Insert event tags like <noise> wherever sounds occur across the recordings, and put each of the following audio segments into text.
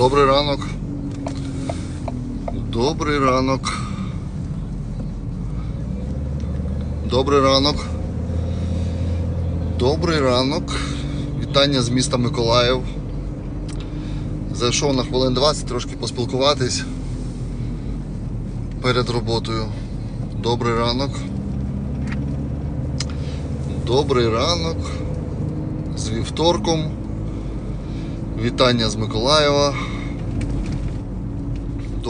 Добрий ранок. Добрий ранок. Добрий ранок. Добрий ранок. Вітання з міста Миколаїв. Зайшов на хвилин 20 трошки поспілкуватись перед роботою. Добрий ранок. Добрий ранок. З вівторком. Вітання з Миколаєва.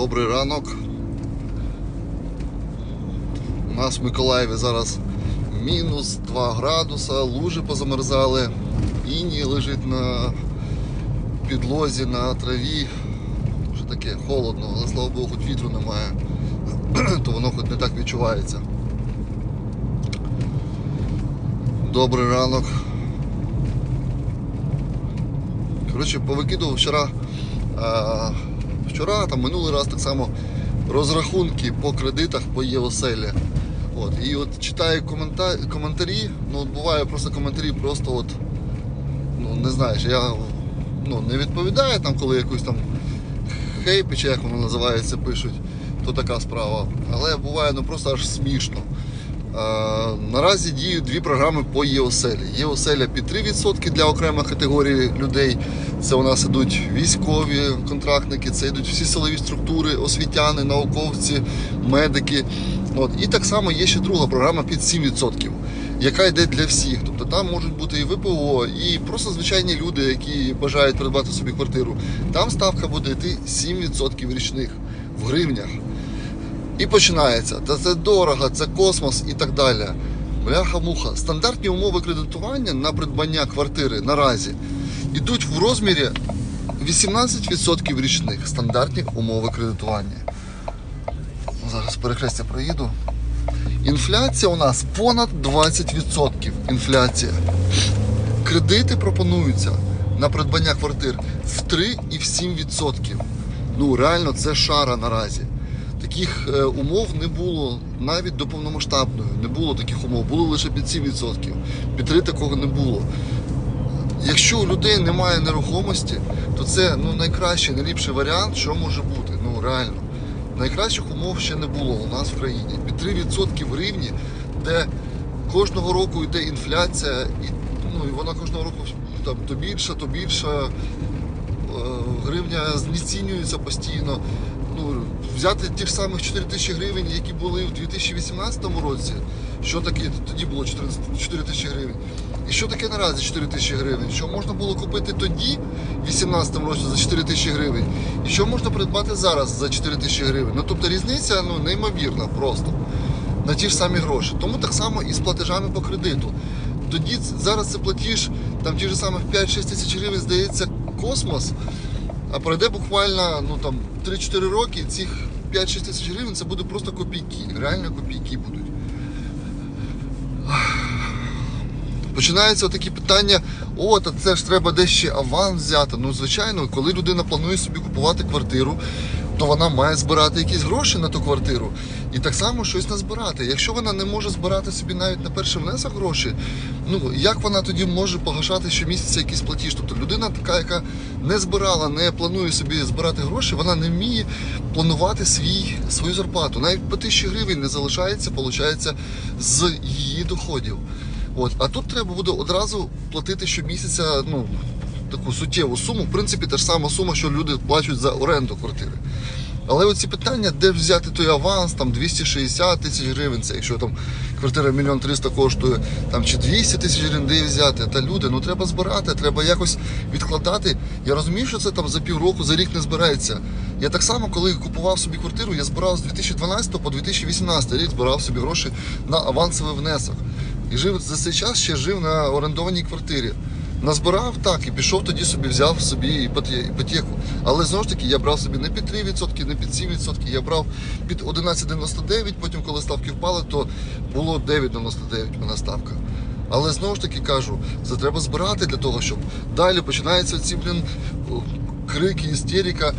Добрий ранок. У нас в Миколаєві зараз мінус 2 градуса, лужи позамерзали, іній лежить на підлозі, на траві. Вже таке холодно, але слава Богу, хоч вітру немає, <clears throat> то воно хоч не так відчувається. Добрий ранок. Коротше, повикидував вчора, вчора, там минулий раз так само розрахунки по кредитах по ЄОСЕЛі. От, і от читаю комента... коментарі, ну от буває просто коментарі, просто от, ну не знаєш, я ну, не відповідаю там, коли якусь там хейпи, чи як воно називається, пишуть, то така справа. Але буває ну просто аж смішно. Е, Наразі діють дві програми по ЄОСЕЛі. ЄОСЕЛя під 3% для окремих категорій людей. Це у нас ідуть військові контрактники, це йдуть всі силові структури, освітяни, науковці, медики. От. І так само є ще друга програма під 7%, яка йде для всіх. Тобто там можуть бути і ВПО, і просто звичайні люди, які бажають придбати собі квартиру. Там ставка буде йти 7% річних в гривнях. І починається. Та це дорого, це космос і так далі. Бляха-муха. Стандартні умови кредитування на придбання квартири наразі йдуть в розмірі 18% річних стандартні умови кредитування. Зараз перехрестя проїду. Інфляція у нас понад 20%. Інфляція. Кредити пропонуються на придбання квартир в 3-7%. Ну реально це шара наразі. Таких е, умов не було навіть до повномасштабної. Не було таких умов, було лише під 7%. Під 3 такого не було. Якщо у людей немає нерухомості, то це ну, найкращий, найліпший варіант, що може бути. Ну реально. Найкращих умов ще не було у нас в країні. Під 3% в гривні, де кожного року йде інфляція, і, ну, і вона кожного року там, то більша, то більша. Е, Гривня знецінюється постійно. Взяти ті ж самих 4 тисячі гривень, які були в 2018 році. Що таке тоді було 4 тисячі гривень? І що таке наразі 4 тисячі гривень? Що можна було купити тоді, в 2018 році, за 4 тисячі гривень, і що можна придбати зараз за 4 тисячі гривень? Ну тобто різниця ну, неймовірна просто на ті ж самі гроші. Тому так само і з платежами по кредиту. Тоді зараз це платіж там ті ж самих 5-6 тисяч гривень, здається, космос. А пройде буквально ну, там, 3-4 роки, цих 5-6 тисяч гривень це буде просто копійки. Реально копійки будуть. Починаються такі питання: о, та це ж треба десь ще аванс взяти. Ну, звичайно, коли людина планує собі купувати квартиру, то вона має збирати якісь гроші на ту квартиру і так само щось назбирати. Якщо вона не може збирати собі навіть на перший внесок гроші, ну як вона тоді може погашати щомісяця якийсь платіж? Тобто людина така, яка не збирала, не планує собі збирати гроші, вона не вміє планувати свій, свою зарплату. Навіть по тисячі гривень не залишається, виходить, з її доходів. От, а тут треба буде одразу платити щомісяця, ну, таку суттєву суму. В принципі, та ж сама сума, що люди плачуть за оренду квартири. Але оці питання, де взяти той аванс, там 260 тисяч гривень, це якщо там квартира мільйон триста коштує, там чи 200 тисяч гривень, де взяти. Та люди, ну треба збирати, треба якось відкладати. Я розумію, що це там за півроку, за рік не збирається. Я так само, коли купував собі квартиру, я збирав з 2012 по 2018 рік, збирав собі гроші на авансовий внесок. І жив за цей час ще жив на орендованій квартирі. Назбирав так і пішов тоді собі, взяв собі іпоте- іпотеку. Але знову ж таки я брав собі не під 3%, не під 7%, я брав під 11,99, потім, коли ставки впали, то було 9,99 в мене ставка. Але знову ж таки кажу, це треба збирати для того, щоб далі починаються ці блін крики, істерика.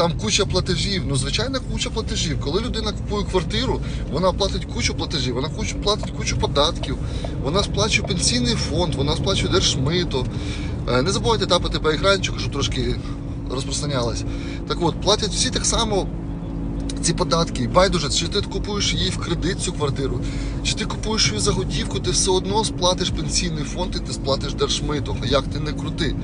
Там куча платежів, ну звичайно, куча платежів. Коли людина купує квартиру, вона платить кучу платежів, вона кучу платить кучу податків, вона сплачує пенсійний фонд, вона сплачує держмито. Е, Не забувайте тапати по екранчику, щоб трошки розпространялась. Так от, платять всі так само ці податки. Байдуже, чи ти купуєш її в кредит цю квартиру, чи ти купуєш її за готівку, ти все одно сплатиш пенсійний фонд і ти сплатиш держмито. Як ти не крути.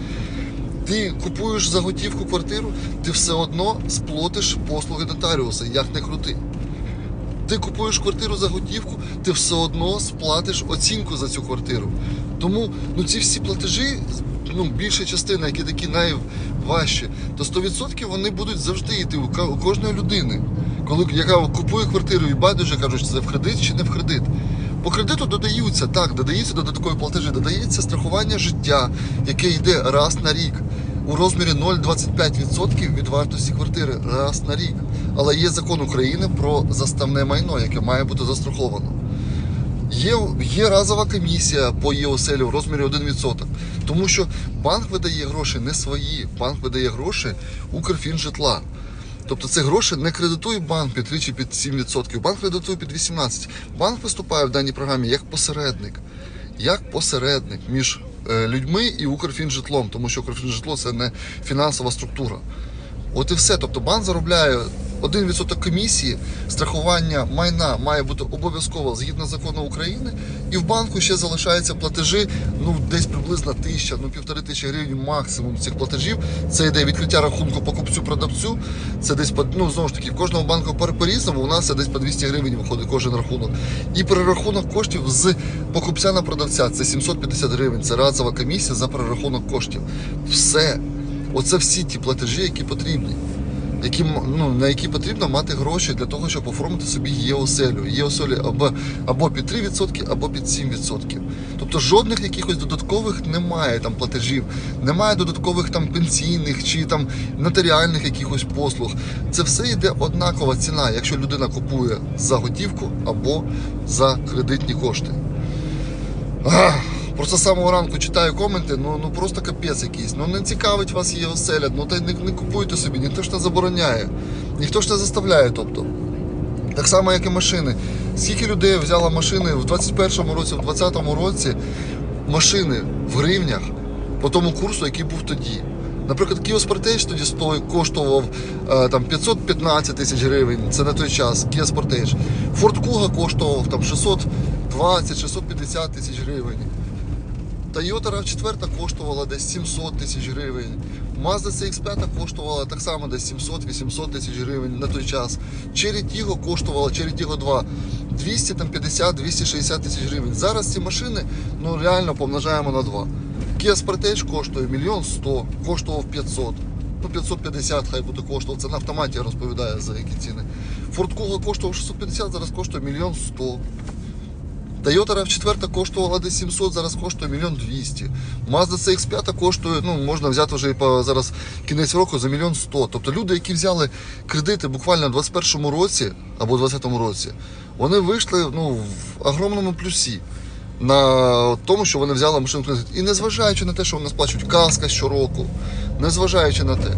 Ти купуєш за готівку квартиру, ти все одно сплатиш послуги нотаріуса, як не крути. Ти купуєш квартиру за готівку, ти все одно сплатиш оцінку за цю квартиру. Тому ну, ці всі платежі, ну, більша частина, які такі найважчі, то 100% вони будуть завжди йти у кожної людини. Коли яка купує квартиру і байдуже кажуть, це в кредит чи не в кредит. По кредиту додаються, так, додаються додаткові платежі, додається страхування життя, яке йде раз на рік у розмірі 0,25% від вартості квартири раз на рік. Але є закон України про заставне майно, яке має бути застраховано. Є, є разова комісія по ЄОСЕЛі в розмірі 1%. Тому що банк видає гроші не свої, банк видає гроші Укрфінжитла. Тобто це гроші не кредитує банк під 3 чи під 7%, банк кредитує під 18%. Банк виступає в даній програмі як посередник, як посередник між е, людьми і Укрфінжитлом, тому що Укрфінжитло це не фінансова структура. От і все. Тобто банк заробляє 1% комісії, страхування майна має бути обов'язково згідно закону України, і в банку ще залишаються платежі, ну десь приблизно тисяча, ну півтори тисячі гривень максимум цих платежів. Це йде відкриття рахунку покупцю-продавцю. Це десь ну знову ж таки в кожному банку по- по-різному. У нас це десь по 200 гривень виходить кожен рахунок. І перерахунок коштів з покупця на продавця це 750 гривень. Це разова комісія за перерахунок коштів. Все. Оце всі ті платежі, які потрібні. Які, ну, на які потрібно мати гроші для того, щоб оформити собі ЄОСЕЛю. ЄОСЕЛі або, або під 3%, або під 7%. Тобто жодних якихось додаткових немає там платежів, немає додаткових там пенсійних чи там нотаріальних якихось послуг. Це все йде однакова ціна, якщо людина купує за готівку або за кредитні кошти. Ах, Просто з самого ранку читаю коменти, ну, ну просто капець якийсь. Ну не цікавить вас її оселя, ну та не, не купуйте собі, ніхто ж не забороняє, ніхто ж не заставляє. Тобто. Так само, як і машини. Скільки людей взяло машини в 21-му році, в 20-му році машини в гривнях по тому курсу, який був тоді. Наприклад, Kia Sportage тоді коштував е, там 515 тисяч гривень, це на той час, Kia Sportage. Ford Kuga коштував там 620-650 тисяч гривень. Toyota RAV4 коштувала десь 700 тисяч гривень. Mazda CX5 коштувала так само десь 700-800 тисяч гривень на той час. Cherry Tiggo коштувала Cherry Tiggo 2 250-260 тисяч гривень. Зараз ці машини ну реально помножаємо на 2. Kia Sportage коштує мільйон 100, коштував 500. Ну 550 хай буде коштував. Це на автоматі розповідає за які ціни. Ford Kuga коштував 650, зараз коштує мільйон 100. Toyota RAV4 коштувала десь 700, зараз коштує мільйон 200. Mazda CX5 коштує, ну можна взяти вже і по зараз кінець року за мільйон 100. Тобто люди, які взяли кредити буквально в 21-му році або 20-му році, вони вийшли ну, в огромному плюсі на тому, що вони взяли машину в кредит. І незважаючи на те, що вони сплачують каска щороку, незважаючи на те.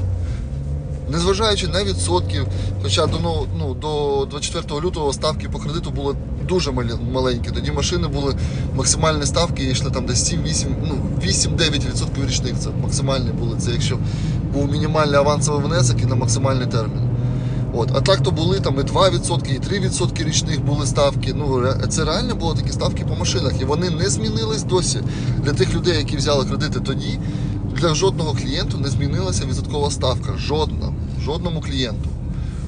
Незважаючи на відсотків, хоча до, ну, ну, до 24 лютого ставки по кредиту були дуже маленькі. Тоді машини були максимальні ставки, йшли там десь 7-8, ну 8-9% річних. Це максимальні були. Це якщо був мінімальний авансовий внесок і на максимальний термін. От, а так то були там і 2%, і 3% річних були ставки. Ну це реально були такі ставки по машинах, і вони не змінились досі. Для тих людей, які взяли кредити тоді, для жодного клієнту не змінилася відсоткова ставка. Жодна, жодному клієнту.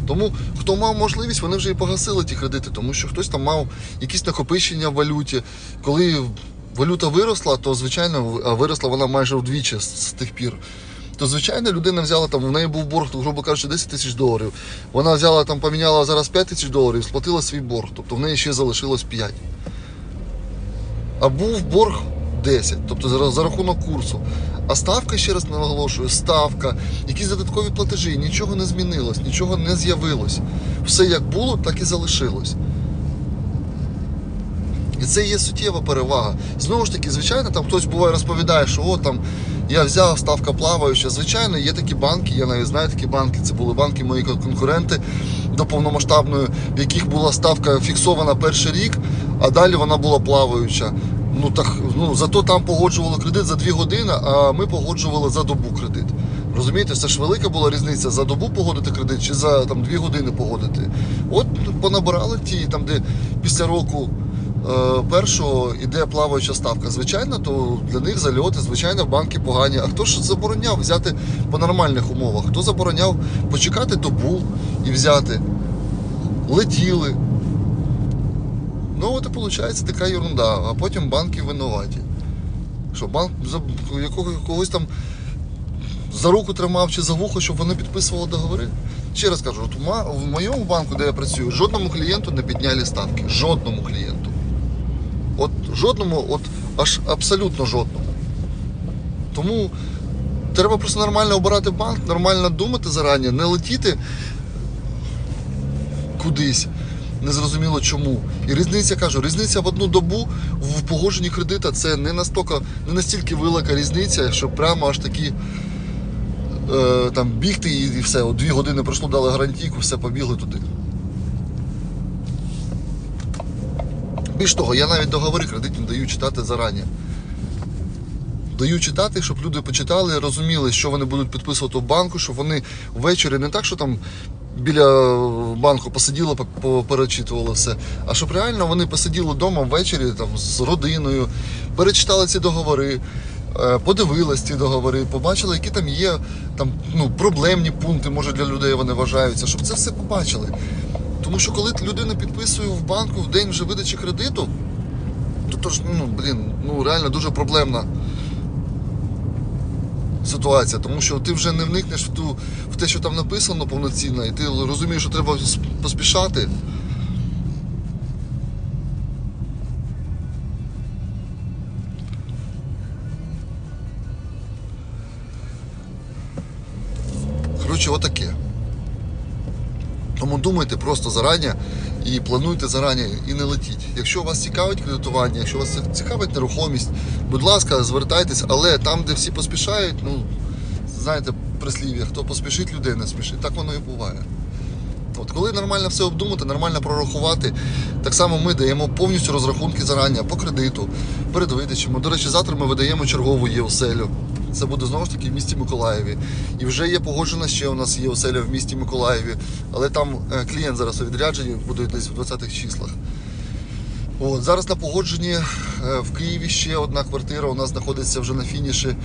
Тому хто мав можливість, вони вже і погасили ті кредити, тому що хтось там мав якісь накопичення в валюті. Коли валюта виросла, то звичайно виросла вона майже вдвічі з, з тих пір. То звичайно людина взяла там, в неї був борг, грубо кажучи, 10 тисяч доларів. Вона взяла там, поміняла зараз 5 тисяч доларів, сплатила свій борг. Тобто в неї ще залишилось 5. А був борг 10, тобто за, рахунок курсу. А ставка, ще раз наголошую, ставка, якісь додаткові платежі, нічого не змінилось, нічого не з'явилось. Все як було, так і залишилось. І це є суттєва перевага. Знову ж таки, звичайно, там хтось буває розповідає, що о, там я взяв ставка плаваюча. Звичайно, є такі банки, я навіть знаю такі банки. Це були банки мої конкуренти до повномасштабної, в яких була ставка фіксована перший рік, а далі вона була плаваюча. Ну так ну зато там погоджували кредит за 2 години, а ми погоджували за добу кредит. Розумієте, це ж велика була різниця за добу погодити кредит чи за там, дві години погодити. От понабирали ті, там, де після року е, першого іде плаваюча ставка. Звичайно, то для них зальоти, звичайно, банки погані. А хто ж забороняв взяти по нормальних умовах? Хто забороняв почекати добу і взяти? Летіли. Ну, от і виходить така ерунда, а потім банки винуваті. Що банк за якого, когось там за руку тримав чи за вухо, щоб вони підписували договори. Ще раз кажу, в моєму банку, де я працюю, жодному клієнту не підняли ставки. Жодному клієнту. От жодному, от аж абсолютно жодному. Тому треба просто нормально обирати банк, нормально думати зарані, не летіти кудись. Незрозуміло чому. І різниця кажу, різниця в одну добу в погодженні кредита це не настільки, не настільки велика різниця, що прямо аж такі е, там бігти і, все. От дві години пройшло, дали гарантійку, все побігли туди. Більш того, я навіть договори кредитні даю читати зарані. Даю читати, щоб люди почитали, розуміли, що вони будуть підписувати в банку, щоб вони ввечері не так, що там біля банку посиділи, по- по- перечитували все, а щоб реально вони посиділи вдома ввечері там, з родиною, перечитали ці договори, е, подивились ці договори, побачили, які там є там, ну, проблемні пункти, може для людей вони вважаються, щоб це все побачили. Тому що коли людина підписує в банку в день вже видачі кредиту, то, то ж, ну, блін, ну реально дуже проблемна ситуація, тому що ти вже не вникнеш в ту в те, що там написано повноцінно, і ти розумієш, що треба поспішати. Коротше, отаке. Тому думайте просто зарані і плануйте зарані і не летіть. Якщо вас цікавить кредитування, якщо вас цікавить нерухомість, будь ласка, звертайтесь, але там, де всі поспішають, ну знаєте, прислів'я, хто поспішить, людей не спішить. Так воно і буває. От коли нормально все обдумати, нормально прорахувати, так само ми даємо повністю розрахунки зарані по кредиту, перед видачами. До речі, завтра ми видаємо чергову ЄОСЕЛю. Це буде знову ж таки в місті Миколаєві. І вже є погоджена ще у нас є оселя в місті Миколаєві. Але там е, клієнт зараз у відрядженні буде десь в 20-х числах. От, зараз на погодженні е, в Києві ще одна квартира у нас знаходиться вже на фініші.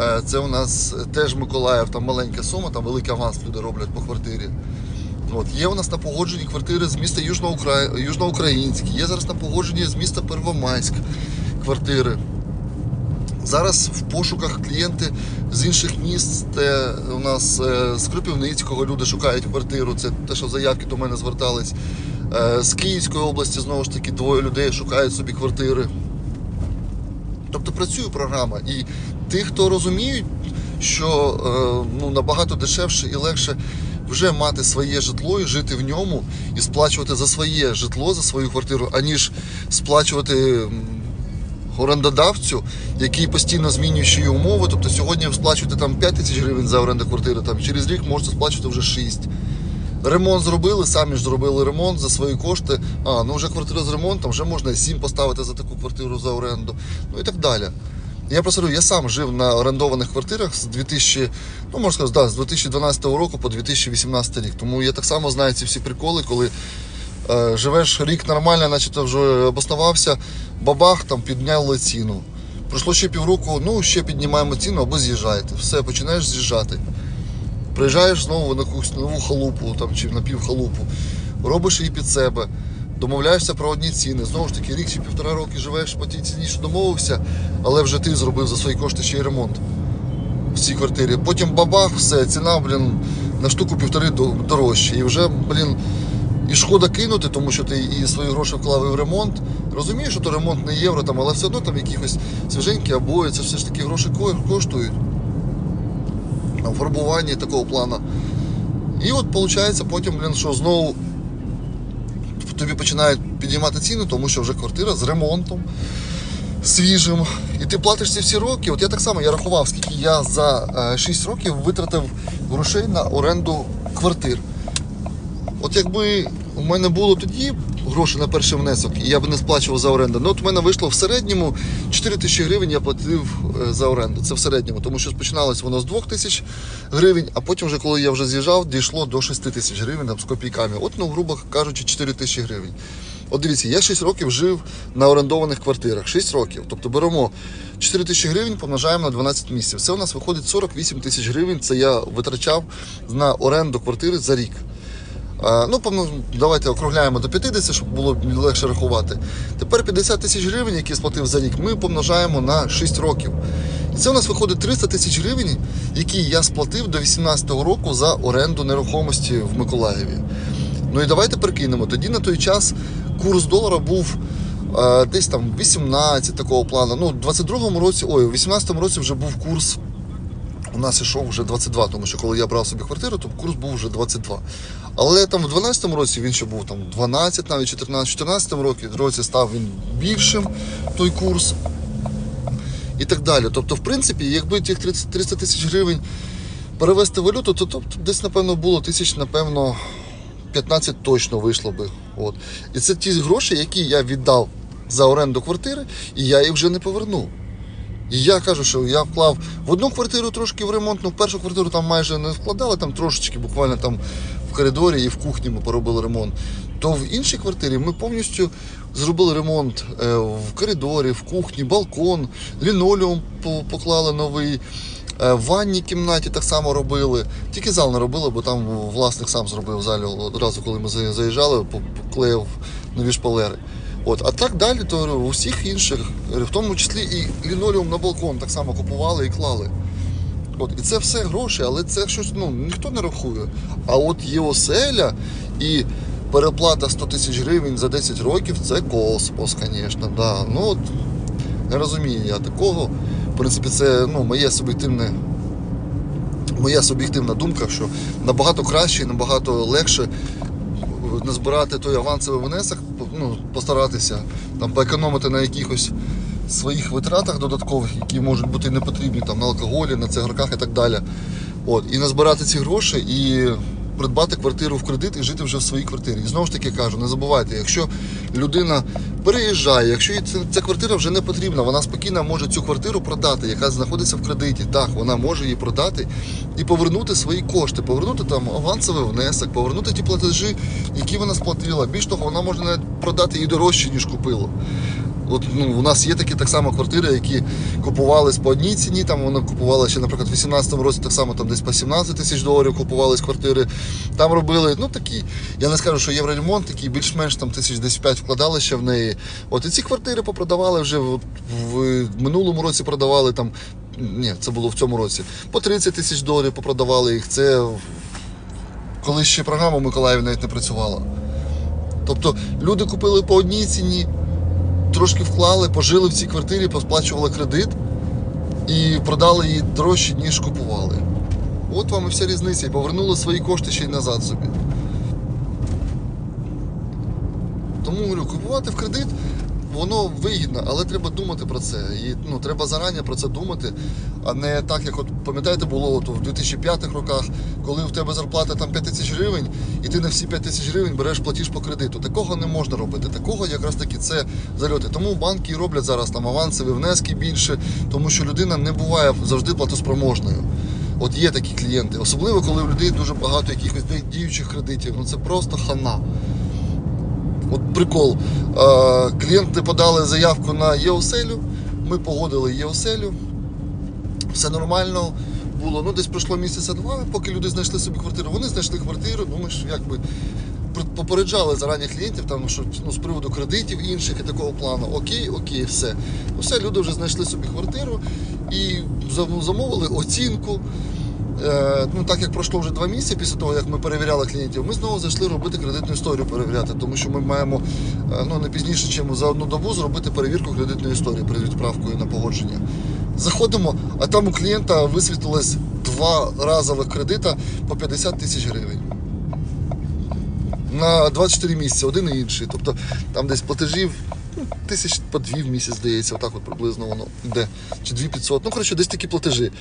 Е, Це у нас теж Миколаїв, там маленька сума, там великий аванс люди роблять по квартирі. От, є у нас на погодженні квартири з міста Южноукра... Южноукраїнськ, є зараз на погодженні з міста Первомайськ квартири. Зараз в пошуках клієнти з інших міст, у нас е, з Кропивницького люди шукають квартиру. Це те, що заявки до мене звертались. Е, З Київської області знову ж таки двоє людей шукають собі квартири. Тобто працює програма. І тих, хто розуміють, що е, ну, набагато дешевше і легше вже мати своє житло і жити в ньому, і сплачувати за своє житло, за свою квартиру, аніж сплачувати орендодавцю, який постійно змінює умови. Тобто сьогодні ви сплачуєте там 5 тисяч гривень за оренду квартири, там через рік можете сплачувати вже 6. Ремонт зробили, самі ж зробили ремонт за свої кошти. А, ну вже квартира з ремонтом, вже можна 7 поставити за таку квартиру за оренду. Ну і так далі. Я просто говорю, я сам жив на орендованих квартирах з 2000, ну можна сказати, да, з 2012 року по 2018 рік. Тому я так само знаю ці всі приколи, коли живеш рік нормально, начебто вже обоснувався, бабах, там підняли ціну. Пройшло ще півроку, ну ще піднімаємо ціну або з'їжджаєте. Все, починаєш з'їжджати. Приїжджаєш знову на якусь нову халупу там, чи напівхалупу, робиш її під себе, домовляєшся про одні ціни. Знову ж таки, рік чи півтора роки живеш по тій ціні, що домовився, але вже ти зробив за свої кошти ще й ремонт в цій квартирі. Потім бабах, все, ціна, блін, на штуку півтори дорожче. І вже, блін, і шкода кинути, тому що ти і свої гроші вклав і в ремонт. Розумієш, що то ремонт не євро, там, але все одно там якихось свіженькі обої, це все ж таки гроші коштують. Фарбування такого плану. І от виходить потім, блін, що знову тобі починають підіймати ціну, тому що вже квартира з ремонтом свіжим. І ти платиш ці всі роки. От я так само я рахував, скільки я за е, 6 років витратив грошей на оренду квартир. От якби у мене було тоді гроші на перший внесок, і я б не сплачував за оренду. Ну, от в мене вийшло в середньому 4 тисячі гривень я платив е, за оренду. Це в середньому, тому що починалось воно з 2 тисяч гривень, а потім, вже, коли я вже з'їжджав, дійшло до 6 тисяч гривень там, з копійками. От, ну, грубо кажучи, 4 тисячі гривень. От дивіться, я 6 років жив на орендованих квартирах. 6 років. Тобто беремо 4 тисячі гривень, помножаємо на 12 місяців. Це у нас виходить 48 тисяч гривень. Це я витрачав на оренду квартири за рік. А, Ну, давайте округляємо до 50, щоб було легше рахувати. Тепер 50 тисяч гривень, які сплатив за рік, ми помножаємо на 6 років. І це у нас виходить 300 тисяч гривень, які я сплатив до 18-го року за оренду нерухомості в Миколаєві. Ну і давайте прикинемо. Тоді на той час курс долара був е, десь там 18 такого плану. Ну, в 22-му році, ой, у 18-му році вже був курс. У нас ішов вже 22, тому що коли я брав собі квартиру, то курс був вже 22. Але там в 12-му році він ще був там 12, навіть 14, в 14-му році, році став він більшим той курс і так далі. Тобто, в принципі, якби тих 30 300 тисяч гривень перевести в валюту, то, то десь, напевно, було тисяч, напевно, 15 точно вийшло би. От. І це ті гроші, які я віддав за оренду квартири, і я їх вже не повернув. І я кажу, що я вклав в одну квартиру трошки в ремонт, ну в першу квартиру там майже не вкладали, там трошечки, буквально там в коридорі і в кухні ми поробили ремонт. То в іншій квартирі ми повністю зробили ремонт е, в коридорі, в кухні, балкон, лінолеум поклали новий. е, В ванній кімнаті так само робили. Тільки зал не робили, бо там власник сам зробив залі одразу, коли ми заїжджали, поклеїв нові шпалери. От, а так далі, то у всіх інших, в тому числі і лінолеум на балкон так само купували і клали. От, і це все гроші, але це щось ну, ніхто не рахує. А от є оселя і переплата 100 тисяч гривень за 10 років це космос, звісно. Да. Ну, от, не розумію я такого. В принципі, це ну, моє суб'єктивне. Моя суб'єктивна думка, що набагато краще і набагато легше назбирати той авансовий внесок, ну, постаратися там, поекономити на якихось своїх витратах додаткових, які можуть бути не потрібні там, на алкоголі, на цигарках і так далі. От, і назбирати ці гроші і придбати квартиру в кредит і жити вже в своїй квартирі. І знову ж таки кажу, не забувайте, якщо людина переїжджає, якщо їй ця, квартира вже не потрібна, вона спокійно може цю квартиру продати, яка знаходиться в кредиті. Так, вона може її продати і повернути свої кошти, повернути там авансовий внесок, повернути ті платежі, які вона сплатила. Більш того, вона може навіть продати її дорожче, ніж купила. От ну, у нас є такі так само квартири, які купувались по одній ціні. Там вони купували ще, наприклад, в 18-му році так само там десь по 17 тисяч доларів купувались квартири. Там робили, ну такі. Я не скажу, що євроремонт такий, більш-менш там тисяч десь 5 вкладали ще в неї. От і ці квартири попродавали вже в, в, минулому році продавали там. Ні, це було в цьому році. По 30 тисяч доларів попродавали їх. Це коли ще програма в Миколаєві навіть не працювала. Тобто люди купили по одній ціні, трошки вклали, пожили в цій квартирі, посплачували кредит і продали її дорожче, ніж купували. От вам і вся різниця. І повернули свої кошти ще й назад собі. Тому говорю, купувати в кредит воно вигідно, але треба думати про це. І ну, треба зарані про це думати, а не так, як от пам'ятаєте, було от, в 2005 роках, коли в тебе зарплата там 5 тисяч гривень, і ти на всі 5 тисяч гривень береш платіж по кредиту. Такого не можна робити. Такого якраз таки це зальоти. Тому банки і роблять зараз там авансові внески більше, тому що людина не буває завжди платоспроможною. От є такі клієнти, особливо коли у людей дуже багато якихось діючих кредитів. Ну це просто хана. От прикол. Е, клієнти подали заявку на ЄОСЕЛю, ми погодили ЄОСЕЛю. Все нормально було. Ну, десь пройшло місяця два, поки люди знайшли собі квартиру. Вони знайшли квартиру, ну ми ж якби попереджали зарані клієнтів, там, що ну, з приводу кредитів інших і такого плану. Окей, окей, все. Ну, все, люди вже знайшли собі квартиру і замовили оцінку. Е, ну, так як пройшло вже два місяці після того, як ми перевіряли клієнтів, ми знову зайшли робити кредитну історію перевіряти, тому що ми маємо е, ну, не пізніше, ніж за одну добу зробити перевірку кредитної історії перед відправкою на погодження. Заходимо, а там у клієнта висвітлилось два разових кредита по 50 тисяч гривень. На 24 місяці, один і інший. Тобто там десь платежів ну, тисяч по дві в місяць, здається, отак от приблизно воно йде. Чи 2500. Ну, коротше, десь такі платежі.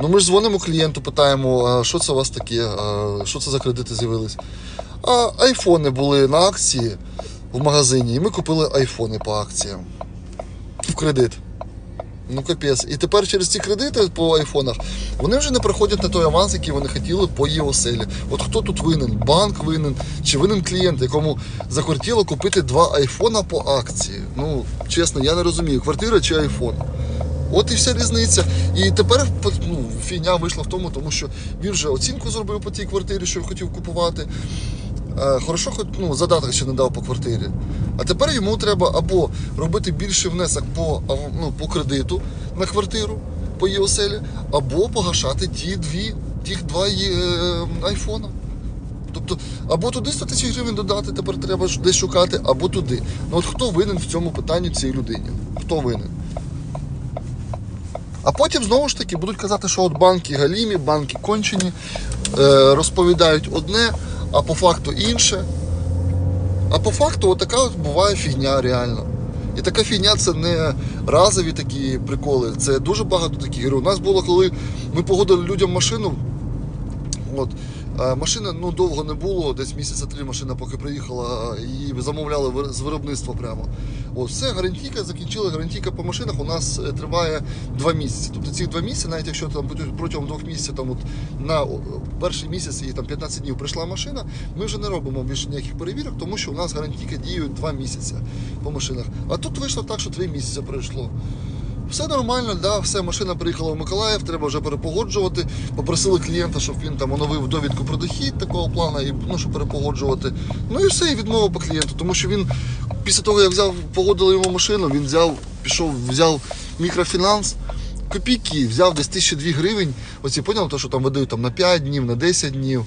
Ну ми ж дзвонимо клієнту, питаємо, що це у вас таке, що це за кредити з'явились. А айфони були на акції в магазині, і ми купили айфони по акціям в кредит. Ну капець. І тепер через ці кредити по айфонах вони вже не приходять на той аванс, який вони хотіли по ЄОСЕЛі. От хто тут винен? Банк винен чи винен клієнт, якому захотіло купити два айфона по акції. Ну, чесно, я не розумію, квартира чи айфон. От і вся різниця. І тепер ну, фігня вийшла в тому, тому що він вже оцінку зробив по тій квартирі, що хотів купувати. Е, Хорошо, хоч ну, задаток ще не дав по квартирі. А тепер йому треба або робити більший внесок по, ну, по кредиту на квартиру по ЄОСЕЛі, або погашати ті дві, тих два е, айфона. Тобто, або туди 100 тисяч гривень додати, тепер треба десь шукати, або туди. Ну от хто винен в цьому питанні цій людині? Хто винен? А потім знову ж таки будуть казати, що от банки галімі, банки кончені, е, розповідають одне, а по факту інше. А по факту отака от буває фігня реально. І така фігня це не разові такі приколи, це дуже багато таких. У нас було, коли ми погодили людям машину. От, машини ну, довго не було, десь місяця три машина поки приїхала, її замовляли з виробництва прямо. От, все, гарантійка, закінчили. Гарантійка по машинах у нас е, триває два місяці. Тобто ці два місяці, навіть якщо там протягом- двох місяців там, от, на перший місяць і там 15 днів прийшла машина, ми вже не робимо більше ніяких перевірок, тому що у нас гарантійка діє два місяці по машинах. А тут вийшло так, що три місяці пройшло. Все нормально, да, все, машина приїхала в Миколаїв, треба вже перепогоджувати. Попросили клієнта, щоб він там оновив довідку про дохід такого плану, і, ну, щоб перепогоджувати. Ну і все, і відмова по клієнту, тому що він після того, як взяв, погодили йому машину, він взяв, пішов, взяв мікрофінанс. Копійки, взяв десь 1002 гривень. Оці поняв, то, що там видають там, на 5 днів, на 10 днів.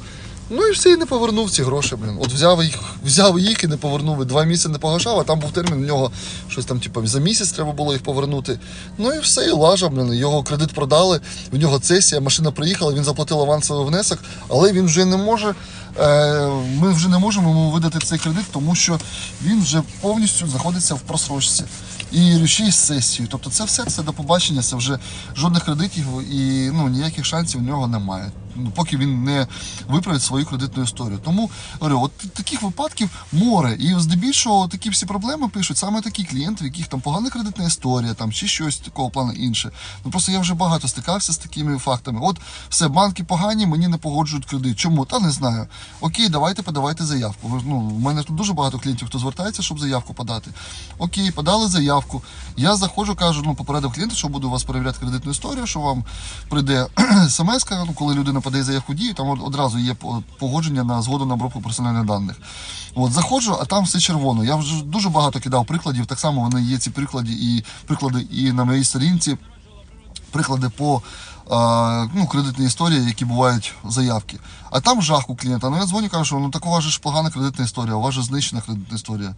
Ну і все, і не повернув ці гроші, блін. От взяв їх, взяв їх і не повернув. І Два місяці не погашав, а там був термін у нього щось там, типу, за місяць треба було їх повернути. Ну і все, і лажа, блін. Його кредит продали, в нього цесія, машина приїхала, він заплатив авансовий внесок, але він вже не може. Е, ми вже не можемо йому видати цей кредит, тому що він вже повністю знаходиться в просрочці. І ще й з сесією. Тобто це все це до побачення, це вже жодних кредитів і ну, ніяких шансів у нього немає. Ну, поки він не виправить свою кредитну історію. Тому говорю, от таких випадків море. І здебільшого такі всі проблеми пишуть саме такі клієнти, в яких там погана кредитна історія, там чи щось такого плану інше. Ну просто я вже багато стикався з такими фактами. От все, банки погані, мені не погоджують кредит. Чому? Та не знаю. Окей, давайте подавайте заявку. Ну, у мене тут дуже багато клієнтів, хто звертається, щоб заявку подати. Окей, подали заявку. Я заходжу, кажу, ну попередив клієнта, що буду у вас перевіряти кредитну історію, що вам прийде <clears throat> смс, ну, коли людина подає заявку дію, там одразу є погодження на згоду на обробку персональних даних. От заходжу, а там все червоно. Я вже дуже багато кидав прикладів. Так само вони є ці приклади і приклади і на моїй сторінці приклади по ну, кредитній історії, які бувають заявки. А там жах у клієнта. Ну я дзвоню, кажу, що ну так у вас же ж погана кредитна історія, у вас же знищена кредитна історія.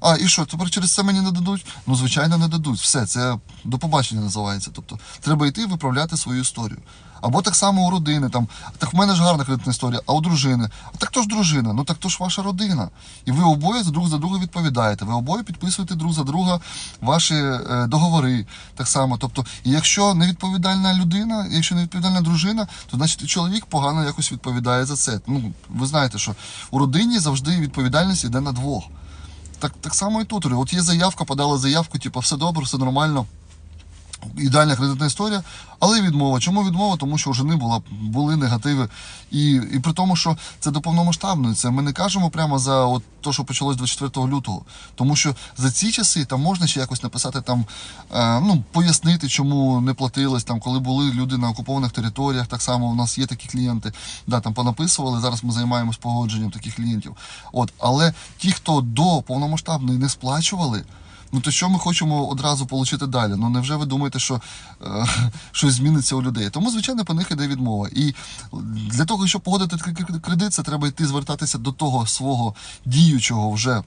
А, і що, тепер через це мені не дадуть? Ну, звичайно, не дадуть. Все, це до побачення називається. Тобто, треба йти виправляти свою історію. Або так само у родини, там, так в мене ж гарна кредитна історія, а у дружини. А так то ж дружина, ну так то ж ваша родина. І ви обоє друг за друга відповідаєте. Ви обоє підписуєте друг за друга ваші е, договори. Так само. Тобто, і якщо невідповідальна людина, якщо невідповідальна дружина, то значить і чоловік погано якось відповідає за це. Ну, ви знаєте, що у родині завжди відповідальність йде на двох. Так, так само і тут. От є заявка, подали заявку, типу, все добре, все нормально. Ідеальна кредитна історія, але відмова. Чому відмова? Тому що у жени була, були негативи. І, і при тому, що це до повномасштабної. Це ми не кажемо прямо за от то, що почалось 24 лютого. Тому що за ці часи там можна ще якось написати, там, е, ну, пояснити, чому не платилось, там, коли були люди на окупованих територіях, так само у нас є такі клієнти, да, там понаписували. Зараз ми займаємось погодженням таких клієнтів. От, але ті, хто до повномасштабної не сплачували. Ну то що ми хочемо одразу отримати далі? Ну невже ви думаєте, що е, <laughs> щось зміниться у людей? Тому, звичайно, по них іде відмова. І для того, щоб погодити такий кредит, це треба йти звертатися до того свого діючого вже.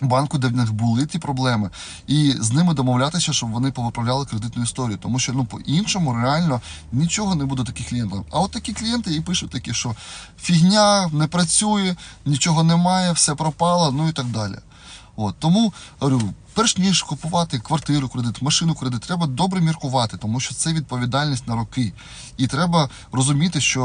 Банку, де в них були ті проблеми, і з ними домовлятися, щоб вони повиправляли кредитну історію. Тому що ну по-іншому реально нічого не буде таких клієнтів. А от такі клієнти і пишуть такі, що фігня не працює, нічого немає, все пропало, ну і так далі. От тому говорю, перш ніж купувати квартиру кредит, машину кредит, треба добре міркувати, тому що це відповідальність на роки. І треба розуміти, що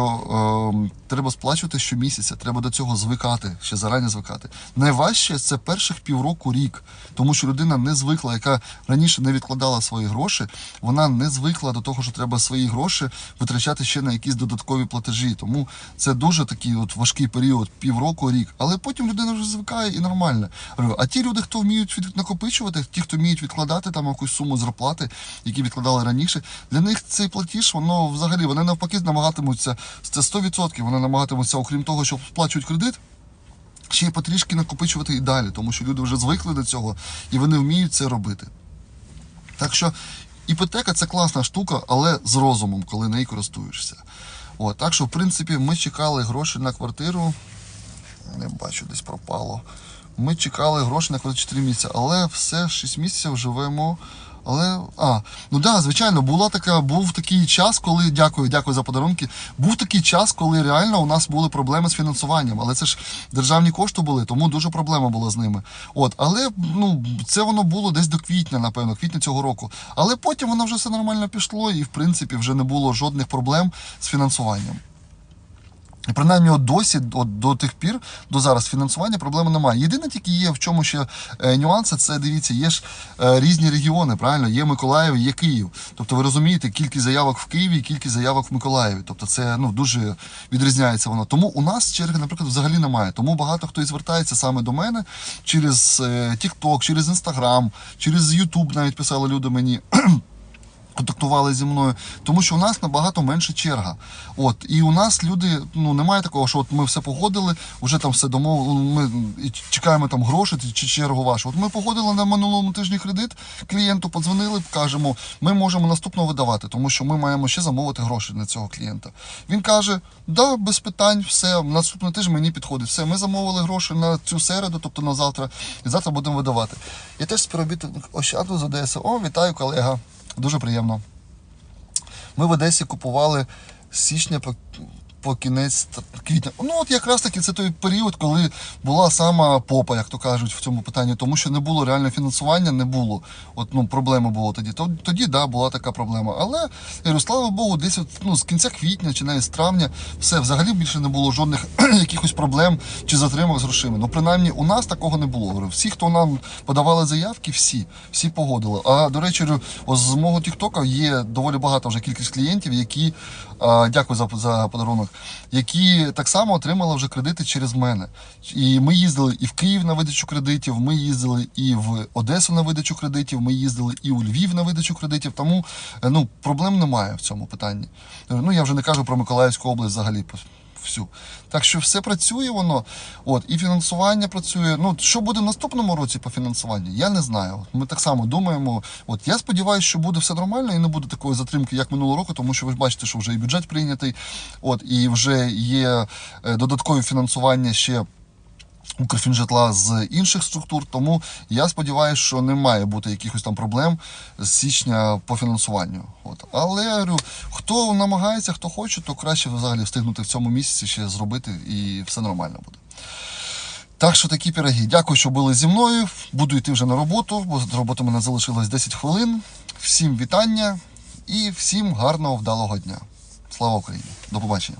е, треба сплачувати щомісяця, треба до цього звикати, ще зарані звикати. Найважче це перших півроку рік, тому що людина не звикла, яка раніше не відкладала свої гроші, вона не звикла до того, що треба свої гроші витрачати ще на якісь додаткові платежі. Тому це дуже такий от важкий період, півроку, рік. Але потім людина вже звикає і нормально. А ті люди, хто вміють від- накопичувати, ті, хто вміють відкладати там якусь суму зарплати, які відкладали раніше, для них цей платіж, воно взагалі вони навпаки намагатимуться це 100%, Вони намагатимуться, окрім того, що сплачують кредит. Ще й потрішки накопичувати і далі, тому що люди вже звикли до цього і вони вміють це робити. Так що іпотека це класна штука, але з розумом, коли нею користуєшся. От, так що, в принципі, ми чекали гроші на квартиру. Не бачу, десь пропало. Ми чекали гроші на квартиру 4 місяці, але все 6 місяців живемо. Але а, ну да, звичайно, була така, був такий час, коли дякую, дякую за подарунки. Був такий час, коли реально у нас були проблеми з фінансуванням. Але це ж державні кошти були, тому дуже проблема була з ними. От, але ну це воно було десь до квітня, напевно, квітня цього року. Але потім воно вже все нормально пішло, і в принципі вже не було жодних проблем з фінансуванням. Принаймні от досі, от до тих пір, до зараз фінансування проблеми немає. Єдине тільки є в чому ще е, нюанси, це дивіться, є ж е, різні регіони, правильно? Є Миколаїв, є Київ. Тобто ви розумієте, кількість заявок в Києві кількість заявок в Миколаєві. Тобто це ну дуже відрізняється воно. Тому у нас черги, наприклад, взагалі немає. Тому багато хто і звертається саме до мене через е, TikTok, через Instagram, через YouTube навіть писали люди мені. Контактували зі мною, тому що у нас набагато менше черга. От і у нас люди, ну немає такого, що от ми все погодили, вже там все домовили. Ми чекаємо там гроші чи чергу вашу. От ми погодили на минулому тижні кредит. Клієнту подзвонили, кажемо, ми можемо наступного видавати, тому що ми маємо ще замовити гроші на цього клієнта. Він каже: да, без питань, все наступний тиждень мені підходить. Все, ми замовили гроші на цю середу, тобто на завтра, і завтра будемо видавати. Я теж співробітник Ощаду з Одеси. О, вітаю, колега. Дуже приємно. Ми в Одесі купували з січня по, кінець квітня. Ну, от якраз таки це той період, коли була сама попа, як то кажуть, в цьому питанні, тому що не було реального фінансування, не було. От ну, проблема була тоді. Тоді, да, була така проблема. Але слава Богу, десь от, ну, з кінця квітня чи навіть з травня все взагалі більше не було жодних <clears throat> якихось проблем чи затримок з грошима. Ну, принаймні, у нас такого не було. Всі, хто нам подавали заявки, всі, всі погодили. А до речі, з мого Тіктока є доволі багато вже кількість клієнтів, які дякую за, за подарунок, які так само отримали вже кредити через мене. І ми їздили і в Київ на видачу кредитів, ми їздили і в Одесу на видачу кредитів, ми їздили і у Львів на видачу кредитів. Тому е, ну, проблем немає в цьому питанні. Ну я вже не кажу про Миколаївську область взагалі. Всю. Так що все працює воно, от, і фінансування працює. Ну, що буде в наступному році по фінансуванню, я не знаю. Ми так само думаємо. От я сподіваюся, що буде все нормально і не буде такої затримки, як минулого року, тому що ви ж бачите, що вже і бюджет прийнятий, от, і вже є додаткове додаткові фінансування ще. Укрфінжитла з інших структур, тому я сподіваюся, що не має бути якихось там проблем з січня по фінансуванню. От. Але я говорю, хто намагається, хто хоче, то краще взагалі встигнути в цьому місяці ще зробити і все нормально буде. Так що такі пироги. Дякую, що були зі мною. Буду йти вже на роботу, бо з роботи мене залишилось 10 хвилин. Всім вітання і всім гарного вдалого дня. Слава Україні! До побачення!